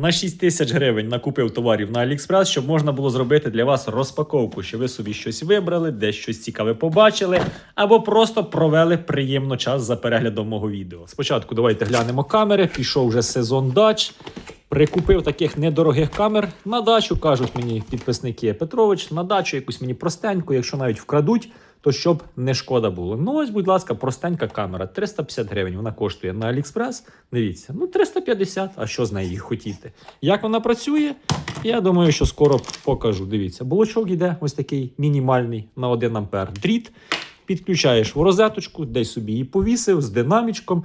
на 6 тисяч гривень накупив товарів на AliExpress, щоб можна було зробити для вас розпаковку, що ви собі щось вибрали, десь щось цікаве побачили, або просто провели приємно час за переглядом мого відео. Спочатку давайте глянемо камери. Пішов вже сезон дач. Прикупив таких недорогих камер на дачу, кажуть мені підписники Петрович, на дачу якусь мені простеньку, якщо навіть вкрадуть, то щоб не шкода було. Ну ось, будь ласка, простенька камера, 350 гривень. Вона коштує на AliExpress. Дивіться, ну 350, а що з неї хотіти? Як вона працює? Я думаю, що скоро покажу. Дивіться, блочок йде ось такий мінімальний на 1 ампер дріт. Підключаєш в розеточку, десь собі її повісив з динамічком,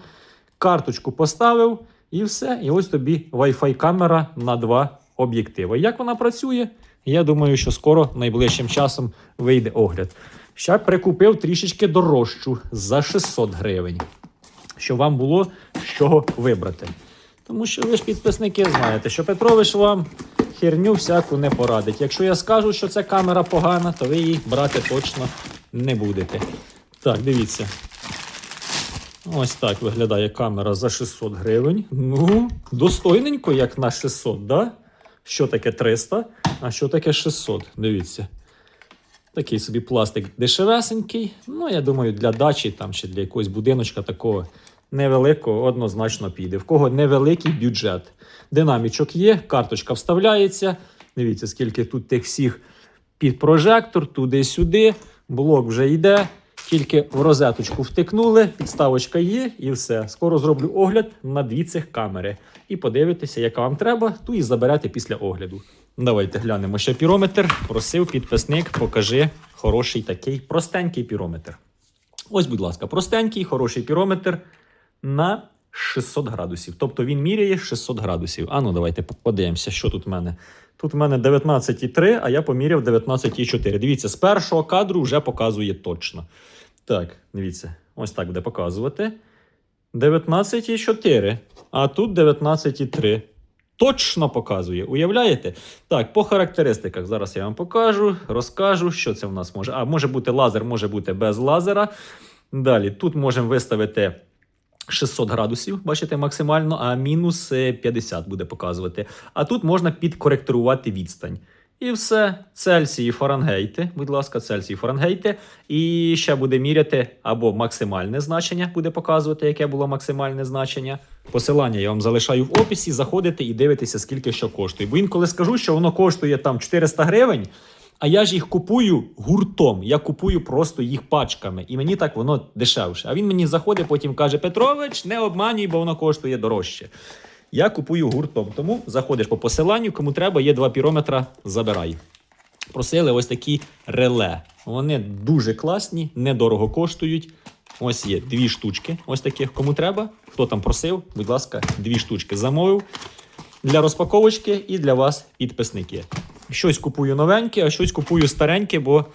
карточку поставив. І все. І ось тобі Wi-Fi камера на два об'єктиви. Як вона працює? Я думаю, що скоро найближчим часом вийде огляд. Ще прикупив трішечки дорожчу за 600 гривень, щоб вам було чого вибрати. Тому що ви ж підписники знаєте, що Петрович вам херню всяку не порадить. Якщо я скажу, що ця камера погана, то ви її брати точно не будете. Так, дивіться. Ось так виглядає камера за 600 гривень. Ну, достойненько, як на 600, да? Що таке 300, а що таке 600? Дивіться. Такий собі пластик дешевесенький. Ну, я думаю, для дачі там чи для якогось будиночка такого невеликого однозначно піде. В кого невеликий бюджет. Динамічок є, карточка вставляється. Дивіться, скільки тут тих всіх під прожектор, туди-сюди. Блок вже йде. Тільки в розеточку втикнули, підставочка є, і все. Скоро зроблю огляд на дві цих камери. І подивитеся, яка вам треба, ту і заберете після огляду. Давайте глянемо ще пірометр. Просив підписник, покажи хороший такий простенький пірометр. Ось, будь ласка, простенький, хороший пірометр на 600 градусів. Тобто він міряє 600 градусів. А ну, давайте подивимося, що тут в мене. Тут в мене 19,3, а я поміряв 19,4. Дивіться, з першого кадру вже показує точно. Так, дивіться, ось так буде показувати. 19,4. А тут 19,3. Точно показує. Уявляєте? Так, по характеристиках. Зараз я вам покажу, розкажу, що це в нас може. А, може бути лазер, може бути без лазера. Далі, тут можемо виставити 600 градусів, бачите, максимально, а мінус е, 50 буде показувати. А тут можна підкоректувати відстань. І все, Цельсії, Фаренгейти, будь ласка, Цельсії, Фаренгейти. І ще буде міряти або максимальне значення, буде показувати, яке було максимальне значення. Посилання я вам залишаю в описі. Заходите і дивитеся, скільки що коштує. Бо інколи скажу, що воно коштує там 400 гривень. А я ж їх купую гуртом. Я купую просто їх пачками, і мені так воно дешевше. А він мені заходить, потім каже: Петрович, не обманюй, бо воно коштує дорожче. Я купую гуртом. Тому заходиш по посиланню, кому треба, є два пірометра, забирай. Просили ось такі реле. Вони дуже класні, недорого коштують. Ось є дві штучки. Ось таких, кому треба. Хто там просив, будь ласка, дві штучки замовив для розпаковочки і для вас підписники. Щось купую новеньке, а щось купую стареньке, бо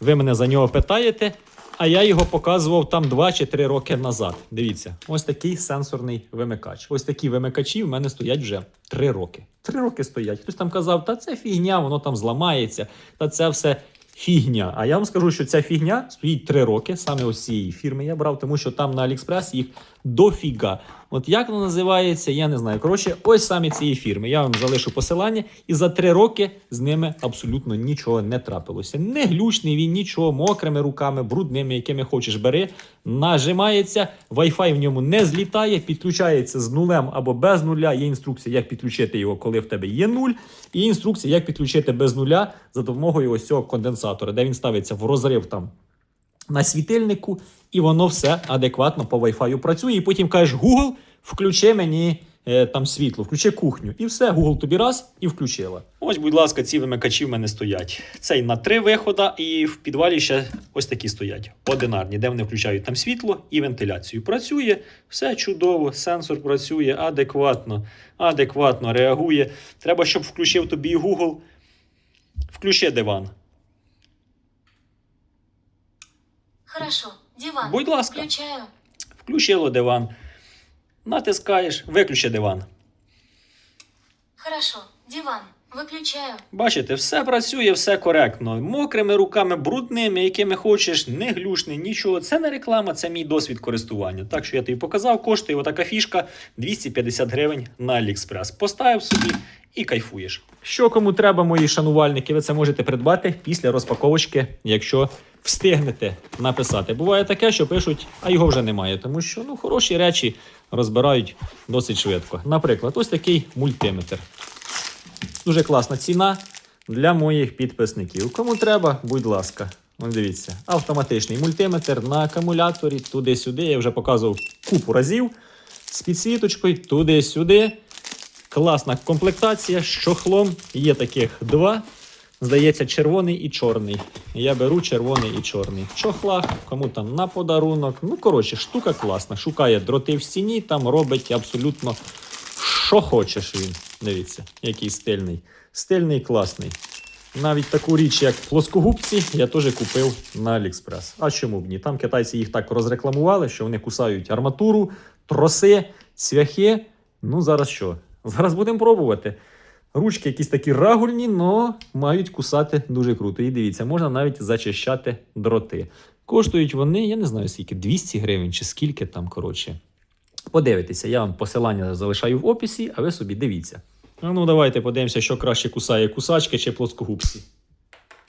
ви мене за нього питаєте. А я його показував там 2 чи 3 роки назад. Дивіться, ось такий сенсорний вимикач. Ось такі вимикачі в мене стоять вже 3 роки. 3 роки стоять. Хтось там казав, та це фігня, воно там зламається, та це все фігня. А я вам скажу, що ця фігня стоїть 3 роки. Саме ось цієї фірми я брав, тому що там на Аліекспрес їх дофіга. От як воно називається, я не знаю. Коротше, ось саме цієї фірми. Я вам залишу посилання, і за три роки з ними абсолютно нічого не трапилося. Не глючний він, нічого, мокрими руками, брудними, якими хочеш бери. Нажимається, Wi-Fi в ньому не злітає, підключається з нулем або без нуля. Є інструкція, як підключити його, коли в тебе є нуль. І інструкція, як підключити без нуля за допомогою ось цього конденсатора, де він ставиться в розрив там на світильнику, і воно все адекватно по Wi-Fi працює. І потім кажеш, Google, включи мені е, там світло, включи кухню. І все, Google тобі раз і включила. Ось, будь ласка, ці вимикачі в мене стоять. Цей на три вихода, і в підвалі ще ось такі стоять. Одинарні, де вони включають там світло і вентиляцію. Працює, все чудово, сенсор працює адекватно, адекватно реагує. Треба, щоб включив тобі Google. Включи диван. Хорошо, диван. Будь ласка. Включаю. Включило диван. Натискаєш, виключи диван. Хорошо, диван. Выключаю. Бачите, все працює, все коректно. Мокрими руками, брудними, якими хочеш, не глюшне, нічого. Це не реклама, це мій досвід користування. Так що я тобі показав, коштує отака фішка 250 гривень на AliExpress. Поставив собі і кайфуєш. Що кому треба, мої шанувальники, ви це можете придбати після розпаковочки, якщо встигнете написати. Буває таке, що пишуть, а його вже немає, тому що ну, хороші речі розбирають досить швидко. Наприклад, ось такий мультиметр. Дуже класна ціна для моїх підписників. Кому треба, будь ласка. Ось дивіться, автоматичний мультиметр на акумуляторі, туди-сюди. Я вже показував купу разів з підсвіточкою, туди-сюди. Класна комплектація з чохлом. Є таких два. Здається, червоний і чорний. Я беру червоний і чорний. В чохлах, кому там на подарунок. Ну, коротше, штука класна. Шукає дроти в стіні, там робить абсолютно що хочеш він. Дивіться, який стильний. Стильний, класний. Навіть таку річ, як плоскогубці, я теж купив на AliExpress. А чому б ні? Там китайці їх так розрекламували, що вони кусають арматуру, троси, цвяхи. Ну, зараз що? Зараз будемо пробувати. Ручки якісь такі рагульні, але мають кусати дуже круто. І дивіться, можна навіть зачищати дроти. Коштують вони, я не знаю скільки, 200 гривень чи скільки там, коротше. Подивитися, я вам посилання залишаю в описі, а ви собі дивіться. А ну давайте подивимося, що краще кусає кусачки чи плоскогубці.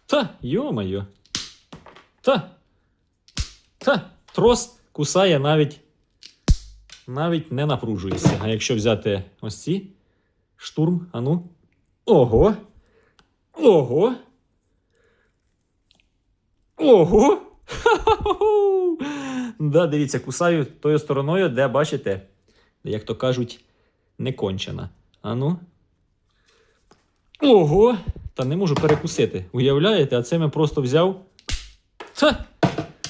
Та, йо-моє. Та. Та, трос кусає навіть. Навіть не напружується. А якщо взяти ось ці штурм, а ну. Ого. Ого. Ого. Да, дивіться, кусаю тою стороною, де бачите, як то кажуть, не кончена. Ану. Ого! Та не можу перекусити. Уявляєте, а це ми просто взяв. Та!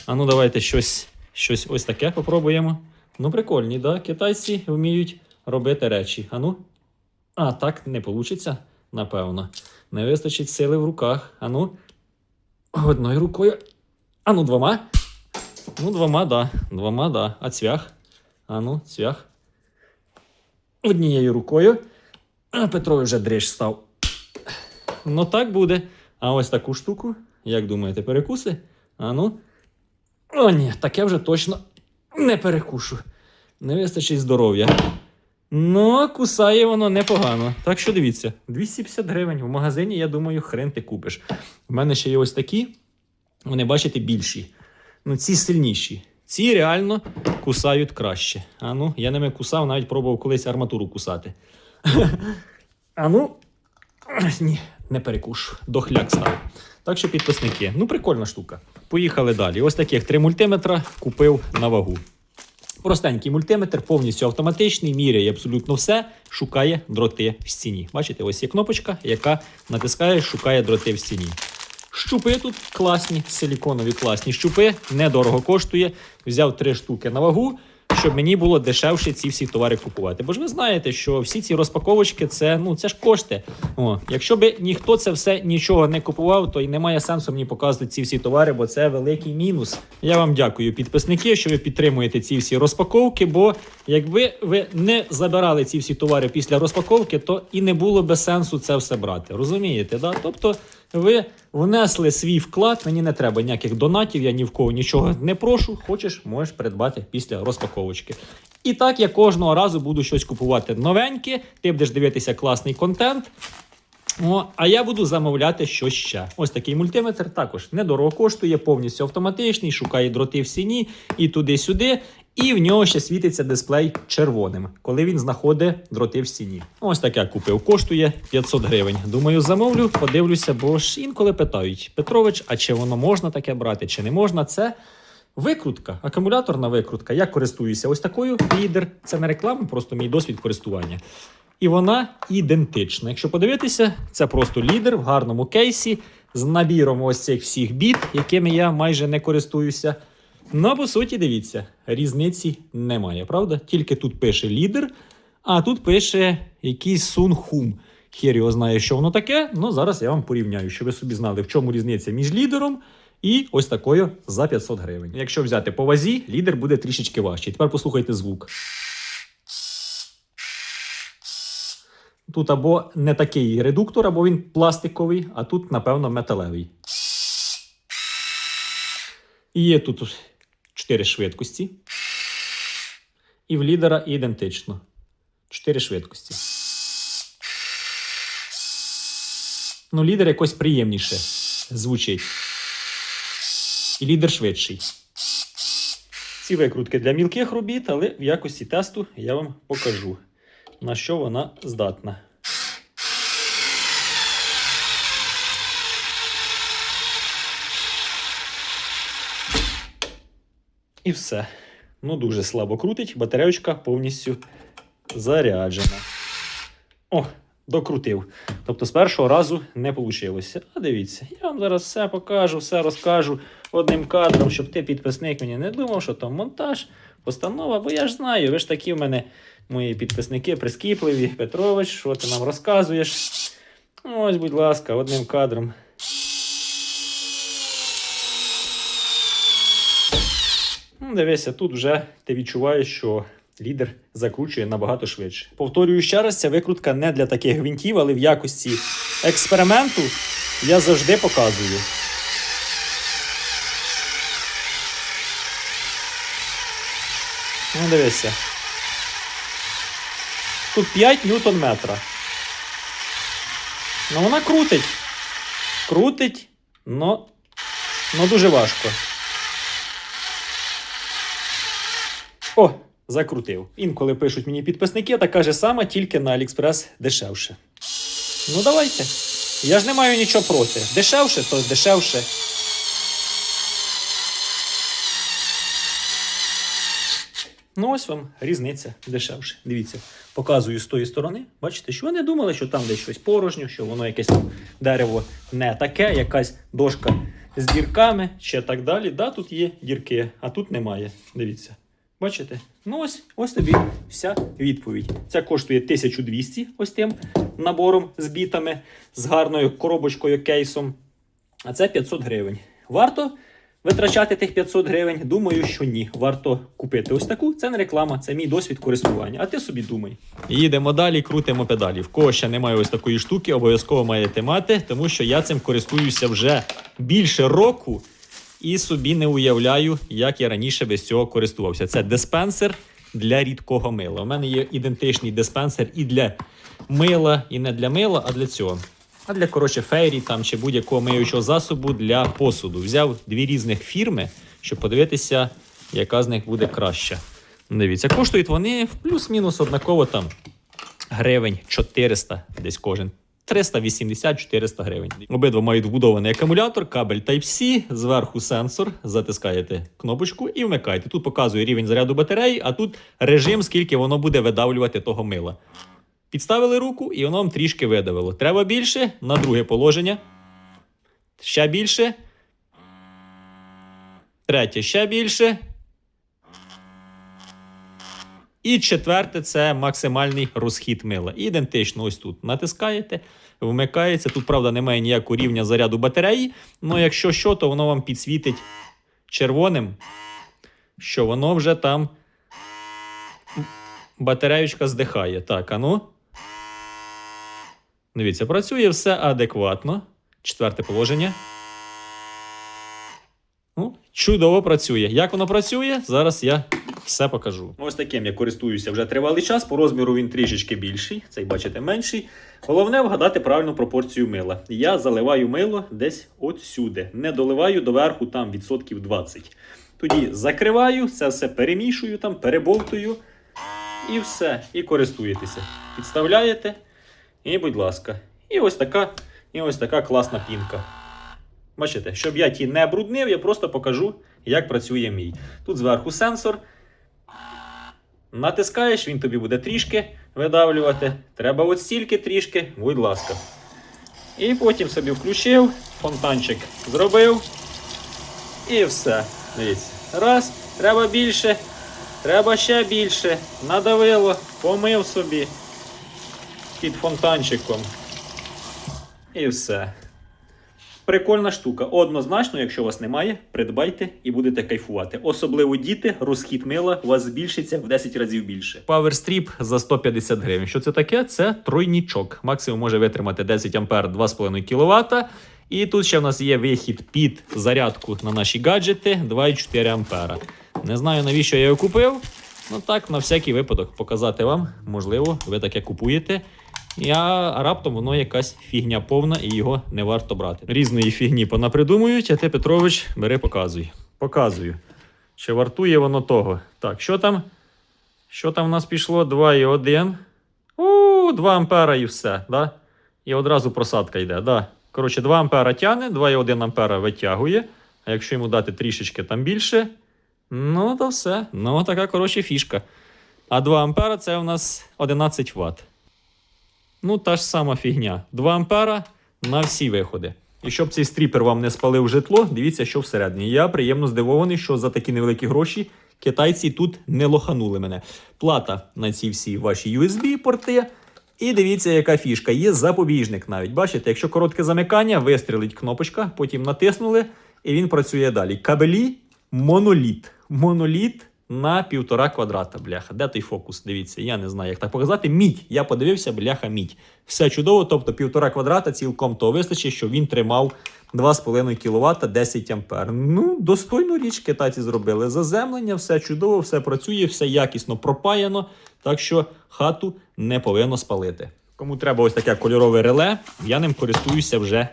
Ану, давайте щось, щось ось таке попробуємо. Ну, прикольні, да? Китайці вміють робити речі. Ану. А, так не вийде, напевно. Не вистачить сили в руках. Ану. Одною рукою. Ану, двома. Ну, двома, да. Двома, да. А цвях? А ну, цвях. Однією рукою. А Петрові вже дриж став. Ну, так буде. А ось таку штуку, як думаєте, перекуси? А ну. О, ні, таке вже точно не перекушу. Не вистачить здоров'я. Ну, кусає воно непогано. Так що дивіться, 250 гривень в магазині, я думаю, хрен ти купиш. У мене ще є ось такі. Вони, бачите, більші. Ну, ці сильніші. Ці реально кусають краще. А ну, я ними кусав, навіть пробував колись арматуру кусати. А ну, ні, не перекушу. Дохляк став. Так що підписники. Ну, прикольна штука. Поїхали далі. Ось таких три мультиметра купив на вагу. Простенький мультиметр, повністю автоматичний, міряє абсолютно все, шукає дроти в стіні. Бачите, ось є кнопочка, яка натискає, шукає дроти в стіні. Щупи тут класні, силіконові класні щупи, недорого коштує. Взяв три штуки на вагу, щоб мені було дешевше ці всі товари купувати. Бо ж ви знаєте, що всі ці розпаковочки це, ну, це ж кошти. О, якщо би ніхто це все нічого не купував, то й немає сенсу мені показувати ці всі товари, бо це великий мінус. Я вам дякую, підписники, що ви підтримуєте ці всі розпаковки. Бо якби ви не забирали ці всі товари після розпаковки, то і не було би сенсу це все брати. Розумієте? Да? Тобто ви внесли свій вклад, мені не треба ніяких донатів, я ні в кого нічого не прошу. Хочеш, можеш придбати після розпаковочки. І так я кожного разу буду щось купувати новеньке, ти будеш дивитися класний контент. О, а я буду замовляти щось ще. Ось такий мультиметр також недорого коштує, повністю автоматичний, шукає дроти в стіні і туди-сюди. І в нього ще світиться дисплей червоним, коли він знаходить дроти в стіні. Ось таке купив, коштує 500 гривень. Думаю, замовлю, подивлюся, бо ж інколи питають: Петрович, а чи воно можна таке брати, чи не можна? Це викрутка, акумуляторна викрутка. Я користуюся ось такою лідер. Це не реклама, просто мій досвід користування. І вона ідентична. Якщо подивитися, це просто лідер в гарному кейсі з набіром ось цих всіх біт, якими я майже не користуюся. Ну, по суті, дивіться, різниці немає, правда? Тільки тут пише лідер, а тут пише якийсь сунхум. Хер його знає, що воно таке. Ну, зараз я вам порівняю, щоб ви собі знали, в чому різниця між лідером і ось такою за 500 гривень. Якщо взяти по вазі, лідер буде трішечки важчий. Тепер послухайте звук. Тут або не такий редуктор, або він пластиковий, а тут, напевно, металевий. І є тут 4 швидкості. І в лідера ідентично. 4 швидкості. Ну, лідер якось приємніше звучить. І лідер швидший. Ці викрутки для мілких робіт, але в якості тесту я вам покажу, на що вона здатна. І все. Ну, дуже слабо крутить, батареючка повністю заряджена. О, докрутив. Тобто з першого разу не вийшло. А дивіться, я вам зараз все покажу, все розкажу одним кадром, щоб ти, підписник, мені не думав, що там монтаж, постанова, бо я ж знаю, ви ж такі в мене мої підписники прискіпливі. Петрович, що ти нам розказуєш? Ось, будь ласка, одним кадром. Дивися, тут вже ти відчуваєш, що лідер закручує набагато швидше. Повторюю ще раз, ця викрутка не для таких гвинтів, але в якості експерименту я завжди показую. Ну, дивися. Тут 5 ньютон метра. Ну, вона крутить. Крутить, но, но дуже важко. О, закрутив. Інколи пишуть мені підписники, така же сама, тільки на Aliexpress дешевше. Ну, давайте. Я ж не маю нічого проти. Дешевше, то дешевше. Ну, ось вам різниця дешевше. Дивіться, показую з тої сторони. Бачите, що вони думали, що там десь щось порожньо, що воно якесь там дерево не таке, якась дошка з дірками, ще так далі. Да, тут є дірки, а тут немає. Дивіться. Бачите? Ну ось, ось тобі вся відповідь. Це коштує 1200 ось тим набором з бітами, з гарною коробочкою, кейсом. А це 500 гривень. Варто витрачати тих 500 гривень? Думаю, що ні. Варто купити ось таку. Це не реклама, це мій досвід користування. А ти собі думай. Їдемо далі, крутимо педалі. В кого ще немає ось такої штуки, обов'язково маєте мати, тому що я цим користуюся вже більше року і собі не уявляю, як я раніше без цього користувався. Це диспенсер для рідкого мила. У мене є ідентичний диспенсер і для мила, і не для мила, а для цього. А для коротше фейрі там чи будь-якого миючого засобу для посуду. Взяв дві різних фірми, щоб подивитися, яка з них буде краща. Дивіться, коштують вони плюс-мінус однаково там гривень 400 десь кожен. 380-400 гривень. Обидва мають вбудований акумулятор, кабель Type-C, зверху сенсор, затискаєте кнопочку і вмикаєте. Тут показує рівень заряду батареї, а тут режим, скільки воно буде видавлювати того мила. Підставили руку, і воно вам трішки видавило. Треба більше на друге положення. Ще більше. Третє ще більше. І четверте це максимальний розхід мила. Ідентично ось тут натискаєте, вмикається. Тут, правда, немає ніякого рівня заряду батареї. але якщо що, то воно вам підсвітить червоним, що воно вже там батареючка здихає. Так, а ну. Дивіться, працює все адекватно. Четверте положення. Ну, чудово працює. Як воно працює? Зараз я все покажу. Ось таким я користуюся вже тривалий час. По розміру він трішечки більший, цей, бачите, менший. Головне вгадати правильну пропорцію мила. Я заливаю мило десь от сюди. Не доливаю доверху там відсотків 20. Тоді закриваю, це все перемішую, там, перебовтую. І все. І користуєтеся. Підставляєте. І, будь ласка. І ось така, і ось така класна пінка. Бачите, щоб я ті не бруднив, я просто покажу, як працює мій. Тут зверху сенсор. Натискаєш, він тобі буде трішки видавлювати. Треба от стільки трішки, будь ласка. І потім собі включив, фонтанчик зробив. І все. Дивіться. Раз, треба більше, треба ще більше. Надавило, помив собі під фонтанчиком. І все. Прикольна штука. Однозначно, якщо вас немає, придбайте і будете кайфувати. Особливо діти, розхід мила у вас збільшиться в 10 разів більше. Strip за 150 гривень. Що це таке? Це тройнічок. Максимум може витримати 10 ампер 2,5 кВт. І тут ще в нас є вихід під зарядку на наші гаджети 2,4 ампера. Не знаю навіщо я його купив. Ну так, на всякий випадок показати вам. Можливо, ви таке купуєте. Я раптом воно якась фігня повна і його не варто брати. Різної фігні понапридумують, а ти, Петрович, бери, показуй. Показую. Чи вартує воно того? Так, що там? Що там в нас пішло? 2,1. У, 2 ампера і все, да? І одразу просадка йде. Да. Коротше, 2 ампера тягне, 2,1 ампера витягує. А якщо йому дати трішечки там більше, ну то все. Ну, така, коротше, фішка. А 2 ампера це у нас 11 Вт. Ну, та ж сама фігня. 2 ампера на всі виходи. І щоб цей стріпер вам не спалив житло, дивіться, що всередині. Я приємно здивований, що за такі невеликі гроші китайці тут не лоханули мене. Плата на ці всі ваші USB-порти. І дивіться, яка фішка. Є запобіжник навіть. Бачите, якщо коротке замикання, вистрілить кнопочка, потім натиснули, і він працює далі. Кабелі моноліт. Моноліт на півтора квадрата. Бляха. Де той фокус? Дивіться, я не знаю, як так показати. Мідь. Я подивився, бляха, мідь. Все чудово, тобто півтора квадрата цілком того вистачить, що він тримав 2,5 кВт 10 ампер. Ну, достойну річ китайці зробили. Заземлення, все чудово, все працює, все якісно пропаяно. Так що хату не повинно спалити. Кому треба ось таке кольорове реле, я ним користуюся вже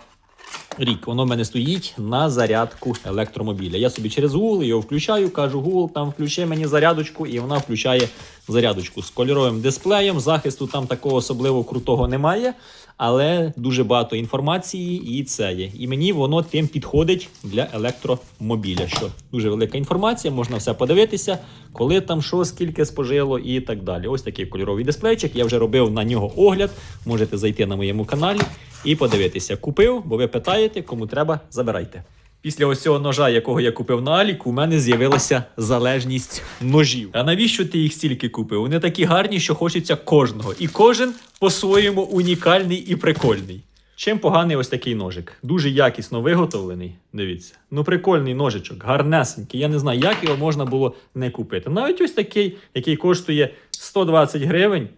рік. Воно в мене стоїть на зарядку електромобіля. Я собі через Google його включаю, кажу, Google, там включи мені зарядочку, і вона включає зарядочку з кольоровим дисплеєм. Захисту там такого особливо крутого немає, але дуже багато інформації і це є. І мені воно тим підходить для електромобіля. Що дуже велика інформація, можна все подивитися, коли там що, скільки спожило і так далі. Ось такий кольоровий дисплейчик. Я вже робив на нього огляд. Можете зайти на моєму каналі і подивитися. Купив, бо ви питаєте, кому треба, забирайте. Після ось цього ножа, якого я купив на Аліку, у мене з'явилася залежність ножів. А навіщо ти їх стільки купив? Вони такі гарні, що хочеться кожного. І кожен по-своєму унікальний і прикольний. Чим поганий ось такий ножик? Дуже якісно виготовлений. Дивіться. Ну, прикольний ножичок, гарнесенький. Я не знаю, як його можна було не купити. Навіть ось такий, який коштує 120 гривень.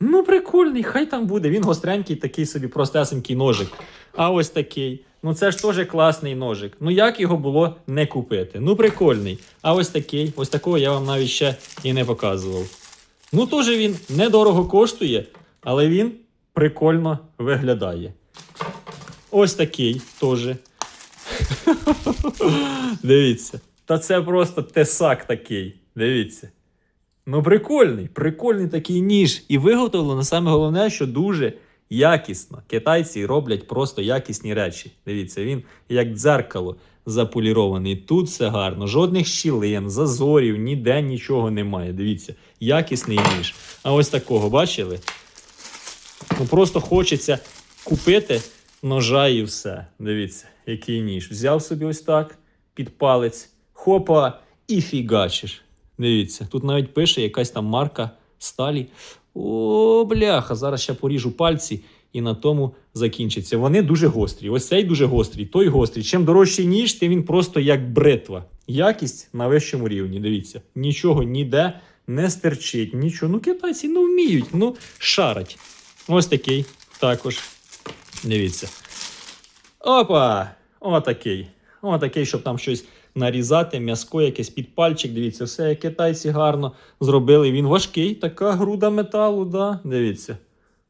Ну, прикольний, хай там буде. Він гостренький, такий собі простесенький ножик. А ось такий. Ну це ж теж класний ножик. Ну як його було не купити? Ну, прикольний. А ось такий, ось такого я вам навіть ще і не показував. Ну, теж він недорого коштує, але він прикольно виглядає. Ось такий теж. Дивіться. Та це просто тесак такий. Дивіться. Ну, прикольний, прикольний такий ніж. І виготовлено саме головне, що дуже якісно. Китайці роблять просто якісні речі. Дивіться, він як дзеркало заполірований. Тут все гарно, жодних щілин, зазорів, ніде нічого немає. Дивіться, якісний ніж. А ось такого бачили? Ну просто хочеться купити ножа і все. Дивіться, який ніж. Взяв собі ось так під палець, хопа, і фігачиш. Дивіться, тут навіть пише якась там марка сталі. О, бляха, зараз ще поріжу пальці і на тому закінчиться. Вони дуже гострі. Ось цей дуже гострий, той гострий. Чим дорожчий ніж, тим він просто як бритва. Якість на вищому рівні. Дивіться, нічого ніде не стерчить, нічого. Ну, китайці ну вміють, ну шарать. Ось такий також. Дивіться. Опа! Отакий. Отакий, щоб там щось нарізати, м'яско якесь під пальчик. Дивіться, все як китайці гарно зробили. Він важкий, така груда металу, да? Дивіться.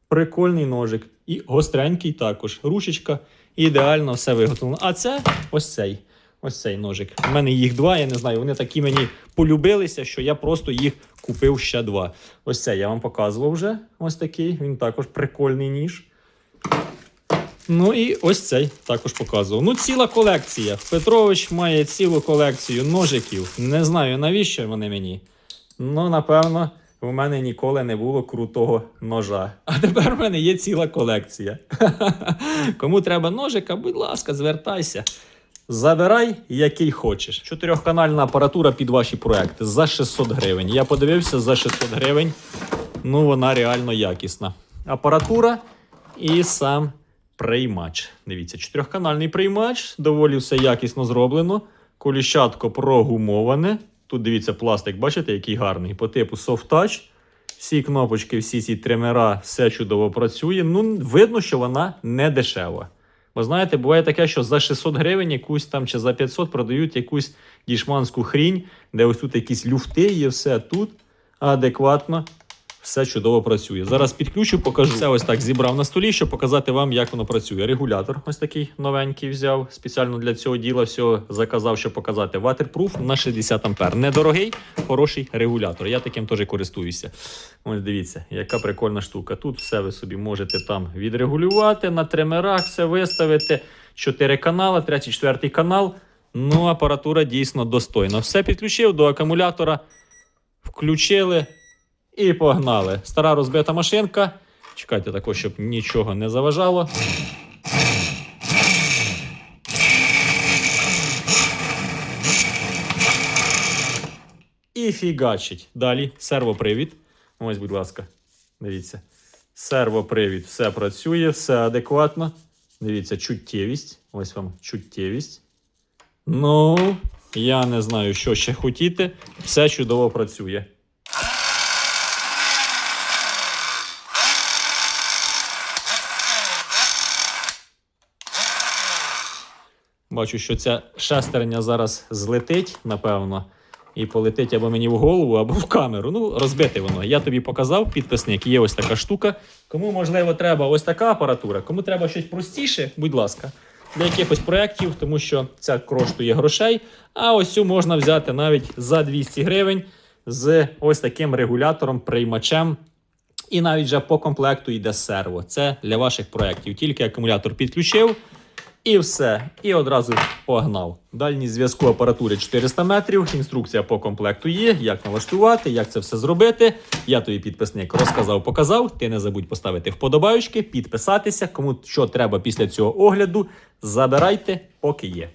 Прикольний ножик. І гостренький також. Ручечка. Ідеально все виготовлено. А це ось цей. Ось цей ножик. У мене їх два, я не знаю. Вони такі мені полюбилися, що я просто їх купив ще два. Ось цей я вам показував вже. Ось такий. Він також прикольний ніж. Ну і ось цей також показував. Ну, ціла колекція. Петрович має цілу колекцію ножиків. Не знаю, навіщо вони мені. Ну, напевно, в мене ніколи не було крутого ножа. А тепер в мене є ціла колекція. Кому треба ножика, будь ласка, звертайся. Забирай, який хочеш. Чотирьохканальна апаратура під ваші проекти за 600 гривень. Я подивився за 600 гривень. Ну, вона реально якісна. Апаратура і сам приймач. Дивіться, чотирьохканальний приймач, доволі все якісно зроблено. Коліщатко прогумоване. Тут дивіться, пластик, бачите, який гарний. По типу Soft Touch. Всі кнопочки, всі ці тримера, все чудово працює. Ну, видно, що вона не дешева. Бо знаєте, буває таке, що за 600 гривень якусь там чи за 500 продають якусь дішманську хрінь, де ось тут якісь люфти є, все тут адекватно, все чудово працює. Зараз підключу, покажу. Все ось так зібрав на столі, щоб показати вам, як воно працює. Регулятор ось такий новенький взяв спеціально для цього діла. Все заказав, щоб показати. Waterproof на 60 ампер. Недорогий, хороший регулятор. Я таким теж користуюся. Ось дивіться, яка прикольна штука. Тут все ви собі можете там відрегулювати на тримерах, все виставити. Чотири канали, третій, четвертий канал. Ну, апаратура дійсно достойна. Все підключив до акумулятора, включили і погнали. Стара розбита машинка. Чекайте також, щоб нічого не заважало. І фігачить. Далі сервопривід. Ось, будь ласка, дивіться. Сервопривід, все працює, все адекватно. Дивіться, чуттєвість. Ось вам чуттєвість. Ну, я не знаю, що ще хотіти. Все чудово працює. Бачу, що ця шестерня зараз злетить, напевно, і полетить або мені в голову, або в камеру. Ну, розбите воно. Я тобі показав, підписник, є ось така штука. Кому, можливо, треба ось така апаратура, кому треба щось простіше, будь ласка, для якихось проєктів, тому що ця коштує грошей. А ось цю можна взяти навіть за 200 гривень з ось таким регулятором, приймачем. І навіть вже по комплекту йде серво. Це для ваших проєктів. Тільки акумулятор підключив. І все. І одразу погнав. Дальність зв'язку апаратури 400 метрів. Інструкція по комплекту є, як налаштувати, як це все зробити. Я тобі підписник розказав, показав. Ти не забудь поставити вподобаючки, підписатися. Кому що треба після цього огляду, забирайте, поки є.